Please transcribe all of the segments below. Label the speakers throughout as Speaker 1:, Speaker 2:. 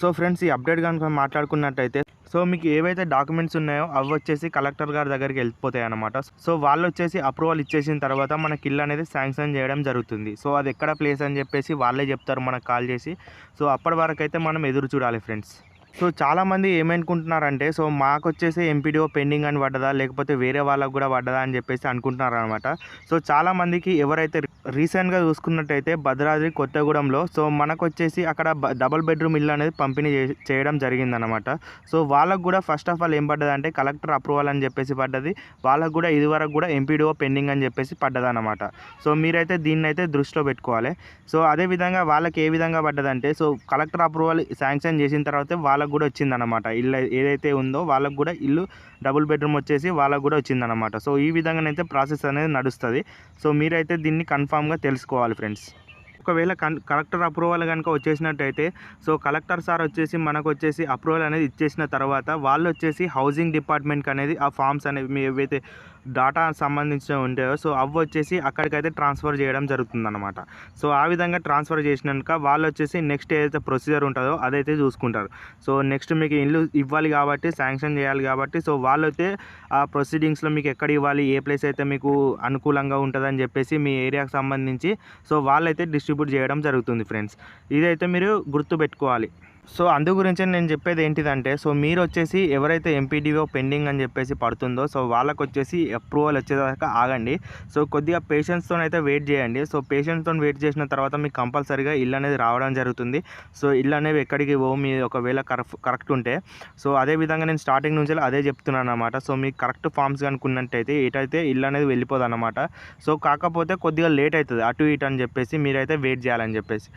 Speaker 1: So friends ఈ update కనుక మాట్లాడుకున్నట్టయితే so మీకు ఏవైతే డాక్యుమెంట్స్ ఉన్నాయో అవి వచ్చేసి కలెక్టర్ గారి దగ్గరికి వెళ్ళిపోతాయి అనమాట సో వాళ్ళు వచ్చేసి అప్రూవల్ ఇచ్చేసిన తర్వాత మనకి ఇల్లు అనేది శాంక్షన్ చేయడం జరుగుతుంది. సో అది ఎక్కడ ప్లేస్ అని చెప్పేసి వాళ్ళే చెప్తారు మనకు కాల్ చేసి. సో అప్పటి వరకు అయితే మనం ఎదురు చూడాలి ఫ్రెండ్స్. సో చాలామంది ఏమనుకుంటున్నారంటే సో మాకు వచ్చేసి ఎంపీడీఓ పెండింగ్ అని పడ్డదా? లేకపోతే వేరే వాళ్ళకు కూడా పడ్డదా? అని చెప్పేసి అనుకుంటున్నారు అనమాట సో చాలామందికి ఎవరైతే రీసెంట్గా చూసుకున్నట్టయితే భద్రాద్రి కొత్తగూడెంలో సో మనకు వచ్చేసి అక్కడ డబుల్ బెడ్రూమ్ ఇల్లు అనేది పంపిణీ చే- చేయడం జరిగిందనమాట సో వాళ్ళకు కూడా ఫస్ట్ ఆఫ్ ఆల్ ఏం పడ్డది అంటే కలెక్టర్ అప్రూవల్ అని చెప్పేసి పడ్డది. వాళ్ళకు కూడా ఇదివరకు కూడా ఎంపీడీఓ పెండింగ్ అని చెప్పేసి పడ్డదనమాట సో మీరైతే దీన్ని అయితే దృష్టిలో పెట్టుకోవాలి. సో అదే విధంగా వాళ్ళకి ఏ విధంగా పడ్డదంటే సో కలెక్టర్ అప్రూవల్ శాంక్షన్ చేసిన తర్వాత వాళ్ళకు కూడా వచ్చిందనమాట ఇల్లు ఏదైతే ఉందో వాళ్ళకు కూడా ఇల్లు డబుల్ బెడ్రూమ్ వచ్చేసి వాళ్ళకు కూడా వచ్చిందనమాట సో ఈ విధంగానైతే ప్రాసెస్ అనేది నడుస్తుంది. సో మీరైతే దీన్ని కన్ఫామ్గా తెలుసుకోవాలి ఫ్రెండ్స్. ఒకవేళ కన్ కలెక్టర్ అప్రూవల్ కనుక వచ్చేసినట్టయితే సో కలెక్టర్ సార్ వచ్చేసి మనకు వచ్చేసి అప్రూవల్ అనేది ఇచ్చేసిన తర్వాత వాళ్ళు వచ్చేసి హౌసింగ్ డిపార్ట్మెంట్కి అనేది ఆ ఫామ్స్ అనేవి మీ ఏవైతే డాటా సంబంధించిన ఉంటాయో సో అవి వచ్చేసి అక్కడికైతే ట్రాన్స్ఫర్ చేయడం జరుగుతుందన్నమాట. సో ఆ విధంగా ట్రాన్స్ఫర్ చేసినాక వాళ్ళు వచ్చేసి నెక్స్ట్ ఏదైతే ప్రొసీజర్ ఉంటుందో అదైతే చూసుకుంటారు. సో నెక్స్ట్ మీకు ఇల్లు ఇవ్వాలి కాబట్టి శాంక్షన్ చేయాలి కాబట్టి సో వాళ్ళు అయితే ఆ ప్రొసీడింగ్స్లో మీకు ఎక్కడ ఇవ్వాలి ఏ ప్లేస్ అయితే మీకు అనుకూలంగా ఉంటుందని చెప్పేసి మీ ఏరియాకి సంబంధించి సో వాళ్ళైతే డిస్ట్రిబ్యూట్ చేయడం జరుగుతుంది ఫ్రెండ్స్ ఇదైతే మీరు గుర్తుపెట్టుకోవాలి. సో అందు గురించి నేను చెప్పేది ఏంటిదంటే సో మీరు వచ్చేసి ఎవరైతే ఎంపీడీఓ పెండింగ్ అని చెప్పేసి పడుతుందో సో వాళ్ళకు వచ్చేసి అప్రూవల్ వచ్చేదాకా ఆగండి. సో కొద్దిగా పేషెన్స్తో అయితే వెయిట్ చేయండి. సో పేషెన్స్తో వెయిట్ చేసిన తర్వాత మీకు కంపల్సరీగా ఇల్లు అనేది రావడం జరుగుతుంది. సో ఇల్లు అనేవి ఎక్కడికి పో మీ ఒకవేళ కరెక్ట్ కరెక్ట్ ఉంటే. సో అదే విధంగా నేను స్టార్టింగ్ నుంచి అదే చెప్తున్నాను అనమాట సో మీకు కరెక్ట్ ఫామ్స్ కనుక్కున్నట్టయితే ఇటైతే ఇల్లు అనేది వెళ్ళిపోదు అనమాట సో కాకపోతే కొద్దిగా లేట్ అవుతుంది అటు ఇటు అని చెప్పేసి మీరైతే వెయిట్ చేయాలని చెప్పేసి.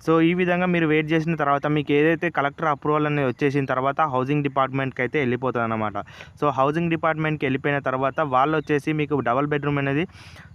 Speaker 1: సో ఈ విధంగా మీరు వెయిట్ చేసిన తర్వాత మీకు ఏదైతే కలెక్టర్ అప్రూవల్ అనేది వచ్చేసిన తర్వాత హౌసింగ్ డిపార్ట్మెంట్కి అయితే వెళ్ళిపోతుంది అనమాట సో హౌసింగ్ డిపార్ట్మెంట్కి వెళ్ళిపోయిన తర్వాత వాళ్ళు వచ్చేసి మీకు డబల్ బెడ్రూమ్ అనేది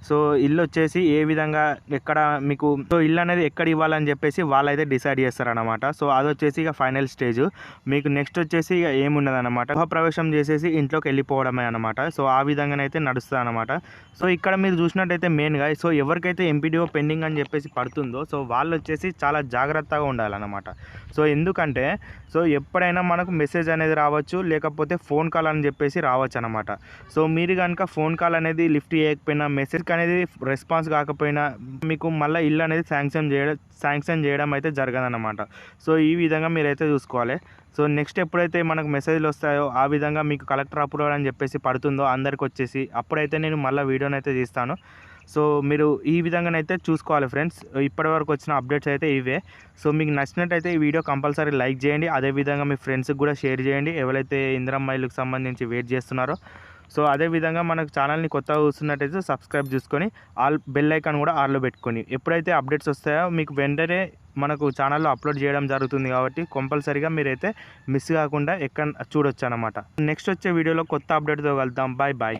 Speaker 1: సో ఇల్లు వచ్చేసి ఏ విధంగా ఎక్కడ మీకు సో ఇల్లు అనేది ఎక్కడ ఇవ్వాలని చెప్పేసి వాళ్ళైతే డిసైడ్ చేస్తారనమాట సో అది వచ్చేసి ఇక ఫైనల్ స్టేజ్ మీకు నెక్స్ట్ వచ్చేసి ఇక ఏముండదు అనమాట గృహప్రవేశం చేసేసి ఇంట్లోకి వెళ్ళిపోవడమే అనమాట సో ఆ విధంగానైతే నడుస్తుంది అనమాట సో ఇక్కడ మీరు చూసినట్టయితే మెయిన్గా సో ఎవరికైతే ఎంపీడీఓ పెండింగ్ అని చెప్పేసి పడుతుందో సో వాళ్ళు వచ్చేసి చాలా చాలా జాగ్రత్తగా ఉండాలన్నమాట. సో ఎందుకంటే సో ఎప్పుడైనా మనకు మెసేజ్ అనేది రావచ్చు లేకపోతే ఫోన్ కాల్ అని చెప్పేసి రావచ్చు అనమాట సో మీరు కనుక ఫోన్ కాల్ అనేది లిఫ్ట్ చేయకపోయినా మెసేజ్ అనేది రెస్పాన్స్ కాకపోయినా మీకు మళ్ళీ ఇల్లు అనేది శాంక్షన్ చేయడం శాంక్షన్ చేయడం అయితే జరగదన్నమాట. సో ఈ విధంగా మీరైతే చూసుకోవాలి. సో నెక్స్ట్ ఎప్పుడైతే మనకు మెసేజ్లు వస్తాయో ఆ విధంగా మీకు కలెక్టర్ అప్రూవల్ అని చెప్పేసి పడుతుందో అందరికి వచ్చేసి అప్పుడైతే నేను మళ్ళీ వీడియోని అయితే తీస్తాను. సో మీరు ఈ విధంగానైతే చూసుకోవాలి ఫ్రెండ్స్. ఇప్పటివరకు వచ్చిన అప్డేట్స్ అయితే ఇవే. సో మీకు నచ్చినట్టయితే ఈ వీడియో కంపల్సరీ లైక్ చేయండి. అదేవిధంగా మీ ఫ్రెండ్స్కి కూడా షేర్ చేయండి. ఎవరైతే ఇంద్రమ్మాయిలకు సంబంధించి వెయిట్ చేస్తున్నారో. సో అదేవిధంగా మనకు ఛానల్ని కొత్తగా చూస్తున్నట్టయితే సబ్స్క్రైబ్ చేసుకొని ఆల్ బెల్ ఐకాన్ కూడా ఆన్లో పెట్టుకొని. ఎప్పుడైతే అప్డేట్స్ వస్తాయో మీకు వెంటనే మనకు ఛానల్లో అప్లోడ్ చేయడం జరుగుతుంది కాబట్టి కంపల్సరీగా మీరైతే మిస్ కాకుండా ఎక్కడ చూడొచ్చు అనమాట నెక్స్ట్ వచ్చే వీడియోలో కొత్త అప్డేట్తో కలుద్దాం. Bye bye.